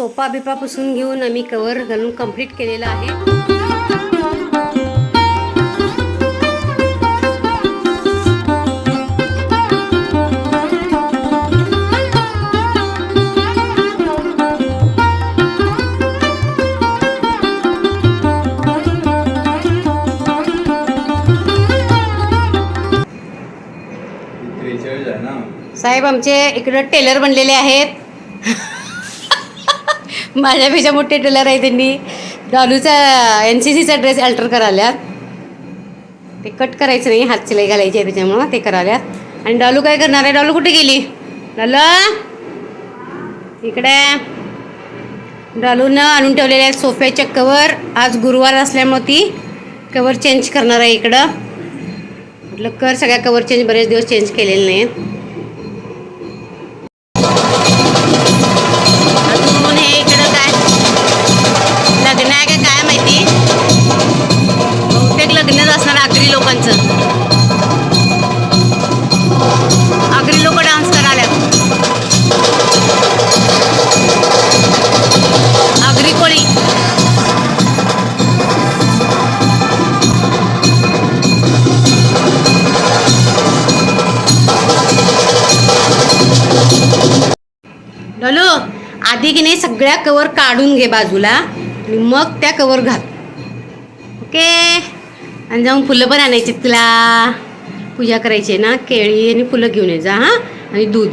सोपा बिपा पुसून घेऊन आम्ही कवर घालून कंप्लीट केलेला आहे. साहेब आमचे इकडं टेलर बनलेले आहेत. माझ्यापेक्षा मोठे टेलर आहे त्यांनी. डॉलूचा एन सी सीचा ड्रेस अल्टर कराल्यात ते कट करायचं नाही हात शिलाई घालायची आहे त्याच्यामुळं ते कराल्यात आणि डॉलू काय करणार आहे? डॉलू कुठे गेली? डॉलू. इकडे. डॉलूनं आणून ठेवलेले आहेत सोफ्याच्या कवर आज गुरुवार असल्यामुळं ती कवर चेंज करणार आहे इकडं. म्हटलं कर सगळ्या कवर चेंज बरेच दिवस चेंज केलेले नाहीत. कवर काढून घे बाजूला आणि मग त्या कवर घाल. ओके? आणि जाऊन फुलं पण आणायची तुला. पूजा करायची आहे ना केळी आणि फुलं घेऊन ये जा हां? आणि दूध.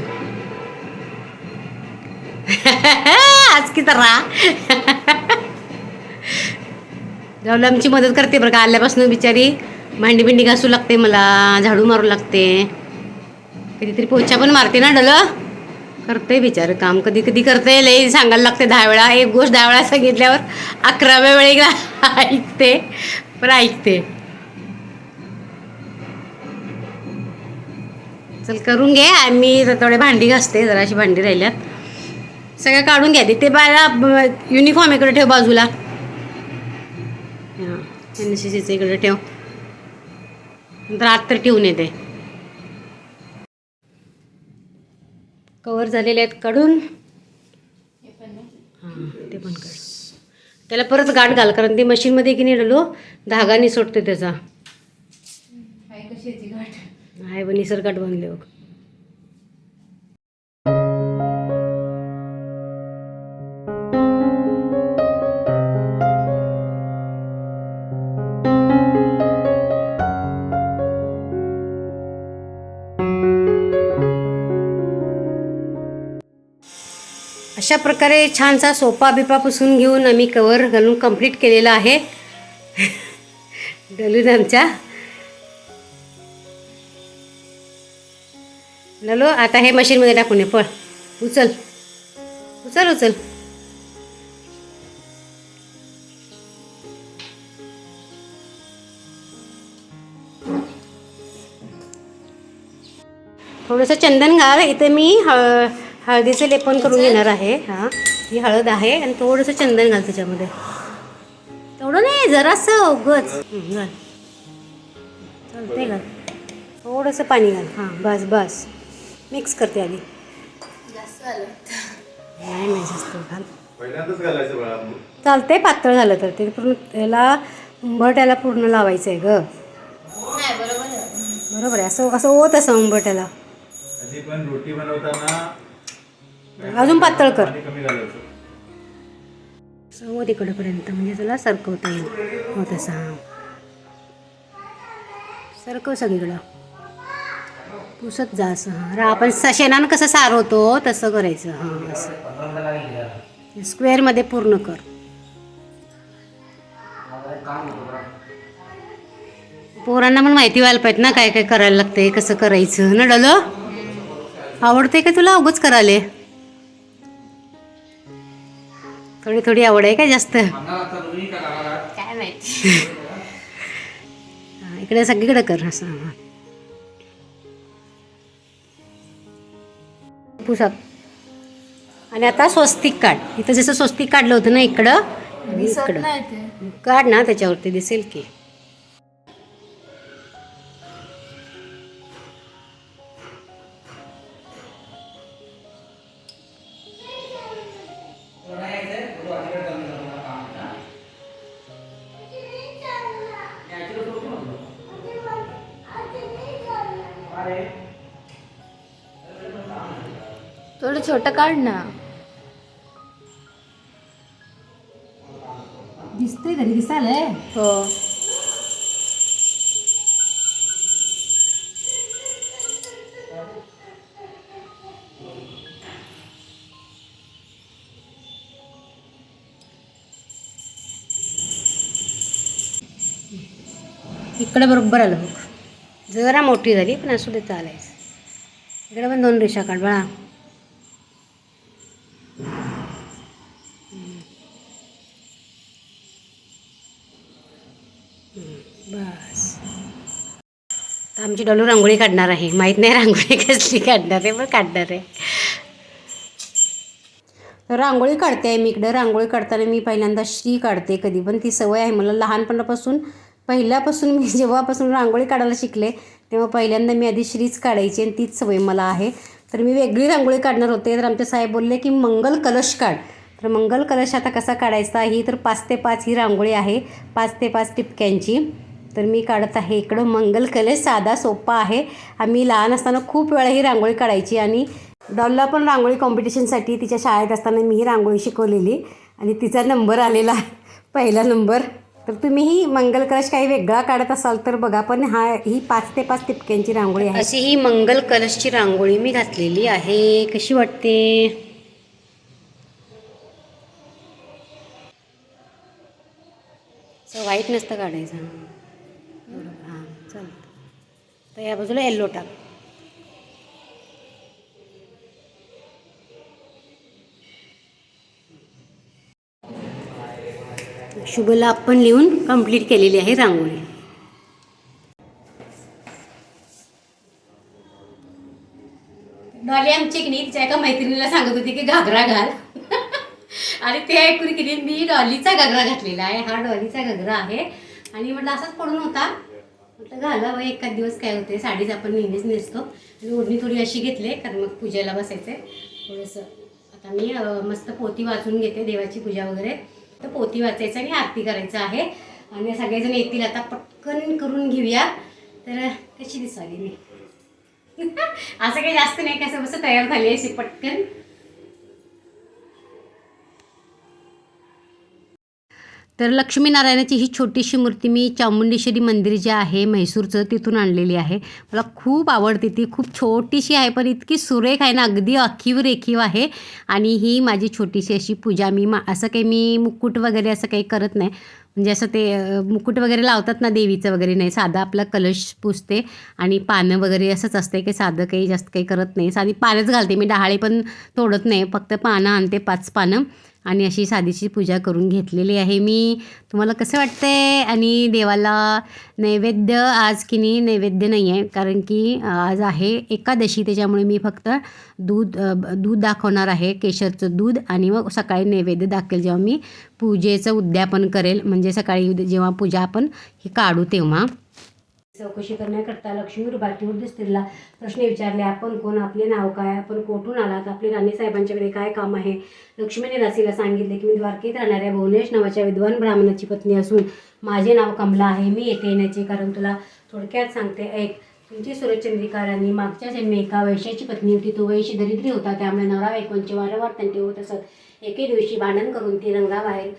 आज की तर जाऊन आमची मदत करते बरं का. आल्यापासून बिचारी भांडी बिंडी घासू लागते मला झाडू मारू लागते. कधीतरी पोछा पण मारते ना डलं करते बिचारं काम कधी कधी करते. लई सांगायला लागते दहा वेळा एक गोष्ट दहा वेळा सांगितल्यावर अकराव्या वेळी ऐकते पण ऐकते. चल करून घे. मी थोडे भांडी घासते जराशी भांडी राहिल्यात. सगळं काढून घ्या. ते बाळा युनिफॉर्म इकडे ठेव बाजूला. हां एन सी सीचं इकडे ठेव. नंतर आत तर ठेवून येते. कवर झालेले आहेत. काढून. हां ते पण काढ. त्याला परत गाठ घाल कारण ते मशीनमध्ये की नाही डलो धागा निसटते त्याचा. आहे पण निसर गाठ बांधले बघ. अशा प्रकारे छानसा सोपा बिपा पुसून घेऊन आम्ही कवर घालून कंप्लीट केलेला आहे. डलून आमच्या. ललो आता हे मशीनमध्ये टाकून पळ. उचल. उचल उचल. थोडंसं चंदन घाल इथे मी हळ हळदीचं लेपन करून घेणार आहे. हां ही हळद आहे आणि थोडंसं चंदन घाल त्याच्यामध्ये. तेवढं नाही जरासं उगच. घाल. चालते घाल. थोडंसं पाणी घाल. हां बस बस. मिक्स करते आधी. नाही नाही जास्त घाल. पहिल्यांदाच घालायचं बाळा चालतंय पातळ झालं तर. ते पूर्ण त्याला उंबरट्याला पूर्ण लावायचं आहे ग बरोबर आहे. असं असं होत असं उंबरट्याला रोटी बनवताना अजून पातळ कर. सव तिकडपर्यंत म्हणजे तुला सरकवता येईल. हो तसं सरकव सगळीकडं. पुसत जा असं हां रा आपण शेणानं कसं सारवतो तसं करायचं. हां असं. स्क्वेअरमध्ये पूर्ण कर. पोरांना पण माहिती व्हायला पाहिजे ना काय काय करायला लागतंय कसं करायचं. ना डलो आवडते का तुला? उगच करायले? थोडी थोडी आवड आहे का जास्त? काय माहिती. इकडे सगळीकडे कर असं. पुसाक आणि आता स्वस्तिक काढ. इथं जसं स्वस्तिक काढलं होतं ना इकडं इकडं. काढ ना त्याच्यावरती दिसेल की. थोडं छोटं काढ ना दिसतंय घरी दिसायलंय हो इकडे बरोबर आलं बघ जरा मोठी झाली पण असू दे चालायचं इकडे पण दोन रेषा काढ बाळा आमची डोलू रांगोळी काढणार आहे. माहीत नाही रांगोळी कसली काढणार आहे पण काढणार आहे. तर रांगोळी काढते आहे मी इकडं. रांगोळी काढताना मी पहिल्यांदा श्री काढते कधी पण ती सवय आहे मला. लहानपणापासून पहिल्यापासून मी जेव्हापासून रांगोळी काढायला शिकले तेव्हा पहिल्यांदा मी आधी श्रीच काढायची आणि तीच सवय मला आहे. तर मी वेगळी रांगोळी काढणार होते. तर आमचे साहेब बोलले की मंगल कलश काढ. तर मंगल कलश आता कसा काढायचा? ही तर पाच ते पाच ही रांगोळी आहे. पाच ते पाच टिपक्यांची. तर मी काढत आहे इकडं. मंगल कलश साधा सोपा आहे. आम्ही लहान असताना खूप वेळा ही रांगोळी काढायची आणि डॉलला पण रांगोळी कॉम्पिटिशनसाठी तिच्या शाळेत असताना मी ही रांगोळी शिकवलेली आणि तिचा नंबर आलेला पहिला नंबर. तर तुम्हीही मंगल कलश काही वेगळा काढत असाल तर बघा पण हा ही पाच ते पाच टिपक्यांची रांगोळी आहे. अशी ही मंगल कलशची रांगोळी मी घातलेली आहे. कशी वाटते? असं व्हाईट नसतं काढायचं. तर या बाजूला येल्लो टाक. शुभला आपण लिहून कंप्लीट केलेली आहे रांगोळी. डॉली आमची की नाही एका मैत्रिणीला सांगत होती की घागरा घाल. आणि ते ऐकून की मी डॉलीचा घागरा घातलेला आहे हा डॉलीचा घागरा आहे. आणि म्हटलं असाच पडून होता. म्हटलं घालावं एखाद दिवस काय होते साडीच आपण नेहमीच नेसतो. आणि ओढणी थोडी अशी घेतली कारण मग पूजेला बसायचं आहे थोडंसं. आता मी मस्त पोती वाचून घेते देवाची पूजा वगैरे. तर पोती वाचायचं आणि आरती करायचं आहे. आणि सगळेजण येतील आता पटकन करून घेऊया. तर कशी दिसावी मी? असं काही जास्त नाही कसं बसं तयार झाली अशी पटकन. तर लक्ष्मीनारायणाची ही छोटीशी मूर्ती मी चामुंडेश्वरी मंदिर जे आहे म्हैसूरचं तिथून आणलेली आहे. मला खूप आवडते ती खूप छोटीशी आहे पण इतकी सुरेख आहे ना अगदी अखीव रेखीव आहे. आणि ही माझी छोटीशी अशी पूजा मी मा असं काही मी मुकुट वगैरे असं काही करत नाही. म्हणजे असं ते मुकुट वगैरे लावतात ना देवीचं वगैरे नाही साधा आपला कलश पुसते आणि पानं वगैरे असंच असते की साधं काही जास्त काही करत नाही. साधी पानंच घालते मी डहाळे पण तोडत नाही फक्त पानं आणते पाच पानं. आणि अशी साधीची पूजा करून घेतलेली आहे मी. तुम्हाला कसं वाटतंय? आणि देवाला नैवेद्य आज की नाही नैवेद्य नाही आहे कारण की आज आहे एकादशी त्याच्यामुळे मी फक्त दूध दूध दाखवणार आहे केशरचं दूध आणि मग सकाळी नैवेद्य दाखवेल जेव्हा मी पूजेचं उद्यापन करेल. म्हणजे सकाळी जेव्हा पूजा आपण ही काढू तेव्हा. चौकशी करण्याकरता लक्ष्मी रुबाटीवर स्त्रीला प्रश्न विचारले आपण कोण? आपले नाव काय? आपण कोठून आलात? आपले राणेसाहेबांच्याकडे काय काम आहे? लक्ष्मीने दासीला सांगितले की मी द्वारकेत राहणाऱ्या भुवनेश नावाच्या विद्वान ब्राह्मणाची पत्नी असून माझे नाव कमला आहे. मी येथे येण्याचे कारण तुला थोडक्यात सांगते. ऐक तुमची सुरचंद्रिकारांनी मागच्या जन्मी एका वैश्याची पत्नी होती. तो वैशी दरिद्री होता. त्यामुळे नवरा बायकोंचे वारंवार तंटे होत असत. एके दिवशी भांडण करून ती रंगाबाहेर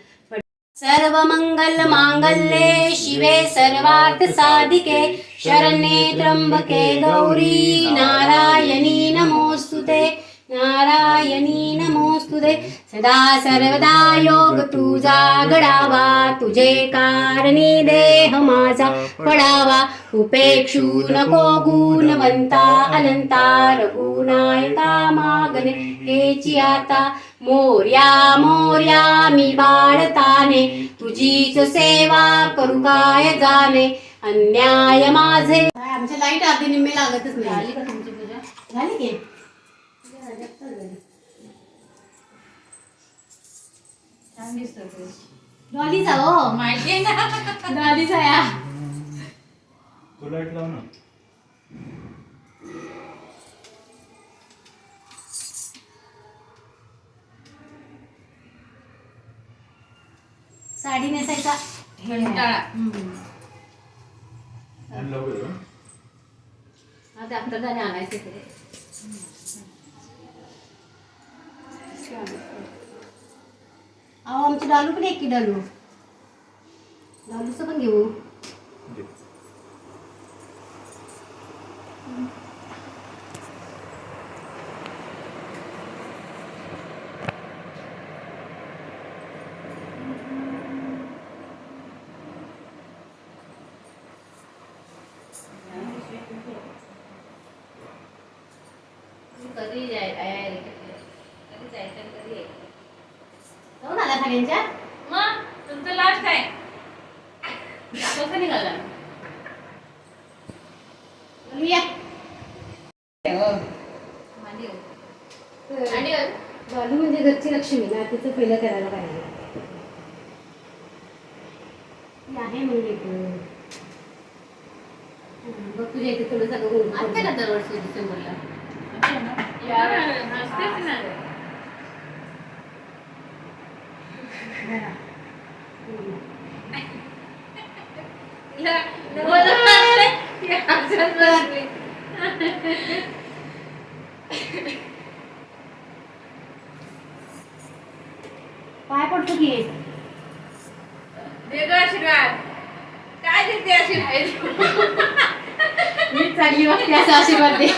पड- सर्व मंगल मांगल्ये शिवे सर्वार्थ साधिके शरण्ये त्र्यंबके गौरी नारायणी नमोस्तुते नारायणी नमोस्तुते। सदा सर्वदा योग तुझा घडावा तुझे कारणी देह माझा पडावा। उपेक्षू नको गुणवंता अनंता रघुनायका मागणे केची आता मोर्या मोर्या मी बाळताने. तुझीच सेवा करू काय जाणे? अन्याय माझे. आमच्या लाइट आधी निम्मे लागतच नाही. झाली का तुमची पूजा? झाली की? डॉलीचा हो माहिती आहे ना. डॉलीचा या. तू लाइट लाव ना. साडी नेसायचा. हे झाले आणायचं इकडे. अहो आमची डालू पण एक की डालू? डालूचं पण घेऊ दे. कधी जाय कधी जायचं कधी खाल्यांच्या मग तुमचं लास्ट आहे कसं निघाला. या. हो. हो. डालू म्हणजे घरची लक्ष्मी ना तिचं पहिलं करायला पाहिजे. आहे म्हणजे इथं. हं, बघ तुझ्या इथे थोडं सगळं असते ना दरवर्षी डिसेंबरला? यार, असतेच ना तिला बोलत असते, ती हसत बसली. पाय पडतो की? गं आशीर्वाद. काय देते आशीर्वाद? मी चांगली वाटते असा आशीर्वाद दे.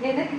देतात की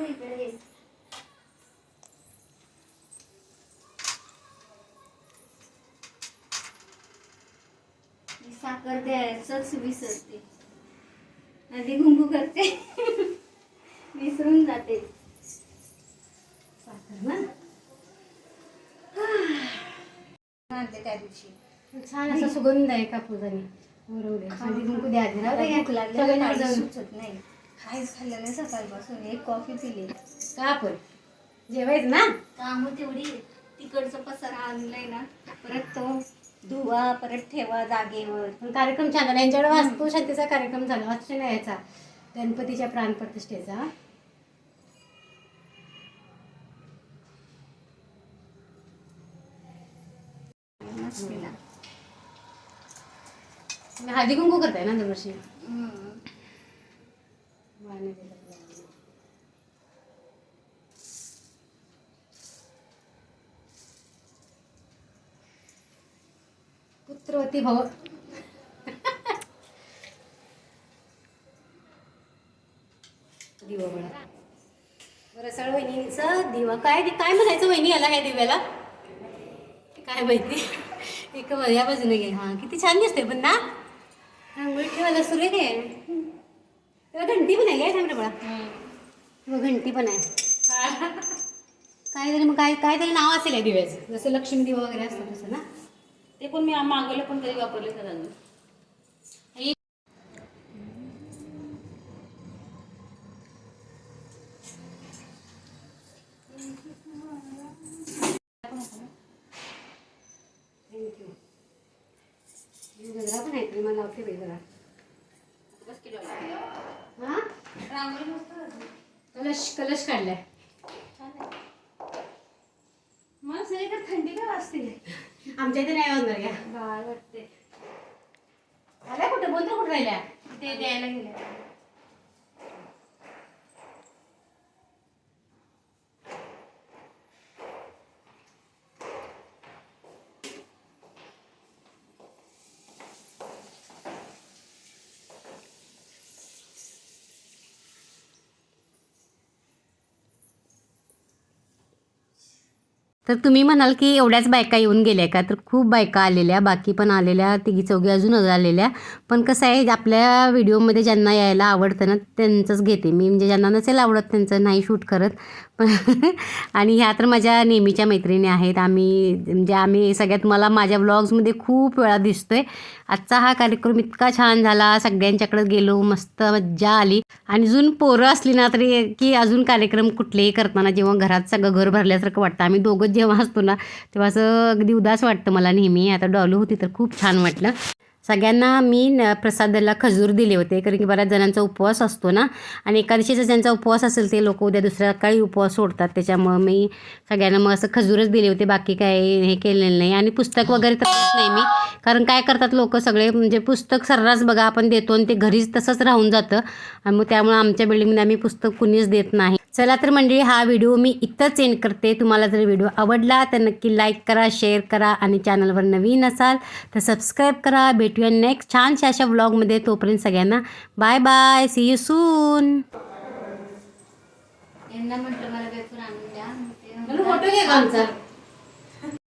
विसरते. आधी गुंगू करते. विसरून जाते. त्या दिवशी. छान असा सुगंध आहे कापूसाने. बरोबर आधी कुंकू द्या. सुचत नाही. काहीच खाल्लं नाही सकाळपासून. एक कॉफी पिली. का पण जेवायचं ना? काम तेवढी तिकडचं पसारा आणलाय ना परत तो धुवा परत ठेवा जागेवर. पण कार्यक्रम छान झाला. यांच्याकडे वास्तू शांतीचा कार्यक्रम झाला. वास्तू नाही याचा गणपतीच्या प्राणप्रतिष्ठेचा. नसलेला तुम्ही हळदी कुंकू करताय ना दरवर्षी? हम्म. देतात. पुत्रवती भव दिवा बळा. बरं सळ वहिनीचं दिवा. काय काय म्हणायचं वहिनी याला ह्या दिव्याला? काय माहिती. एक या बाजूने घे. हां किती छान दिसते पण ना. रांगोळी ठेवायला सुरू आहे त्याला घंटी पण आहे काय बाळा? हो घंटी पण आहे. काहीतरी मग काय काहीतरी नाव असेल या दिव्याचं. जसं लक्ष्मी दिवा वगैरे असतं तसं ना. ते पण मी मागवले पण कधी वापरले अजून. हां झाली. कलश कलश काढलाय. मला सगळीकडे थंडी का वाजते आमच्या इथे नाही वाजणार घ्या. वाटते आल्या कुठं? बोलतो कुठं राहिल्या? ते द्यायला गेले तर तुम्ही म्हणाल की एवढ्याच बायका येऊन गेल्या का? तर खूप बायका आलेल्या बाकी पण आलेल्या तिघी चौघी अजून आलेल्या. पण कसं आहे आपल्या व्हिडिओमध्ये ज्यांना यायला आवडतं ना त्यांचंच घेते. मी म्हणजे ज्यांना नसेल आवडत त्यांचं नाही शूट करत. पण आणि ह्या तर माझ्या नेहमीच्या मैत्रिणी आहेत. आम्ही म्हणजे आम्ही सगळ्यात मला माझ्या व्लॉग्समध्ये खूप वेळा दिसतो आहे आजचा हा कार्यक्रम इतका छान झाला. सगळ्यांच्याकडे गेलो मस्त मज्जा आली. आणि अजून पोरं असली ना तरी की अजून कार्यक्रम कुठलेही करताना जेव्हा घरात सगळं घर भरल्यासारखं वाटतं. आम्ही दोघंच जेव्हा असतो ना तेव्हा असं अगदी उदास वाटतं मला नेहमी. आता डॉलू होती तर खूप छान वाटलं. सगळ्यांना मी न प्रसादाला खजूर दिले होते कारण की बऱ्याच जणांचा उपवास असतो ना. आणि एकादशीचा ज्यांचा उपवास असेल ते लोक उद्या दुसऱ्या काही उपवास सोडतात. त्याच्यामुळं मी सगळ्यांना मग असं खजूरच दिले होते बाकी काय हे केलेलं नाही. आणि पुस्तक वगैरे तर नाही मी कारण काय करतात लोक सगळे म्हणजे पुस्तक सर्रास बघा आपण देतो आणि ते घरीच तसंच राहून जातं. आणि मग त्यामुळं आमच्या बिल्डिंगमध्ये आम्ही पुस्तक कुणीच देत नाही. चला तर मंडळी हा व्हिडिओ मी इथंच एंड करते. तुम्हाला जर व्हिडिओ आवडला तर नक्की लाईक करा शेअर करा आणि चॅनलवर नवीन असाल तर सबस्क्राईब करा. भेट भेटूया नेक्स्ट छानशा अशा व्लॉगमध्ये तोपर्यंत सगळ्यांना. Bye bye see you soon यांना म्हटलं मला वेफर आणून द्या. मग ते फोटो घे आमचा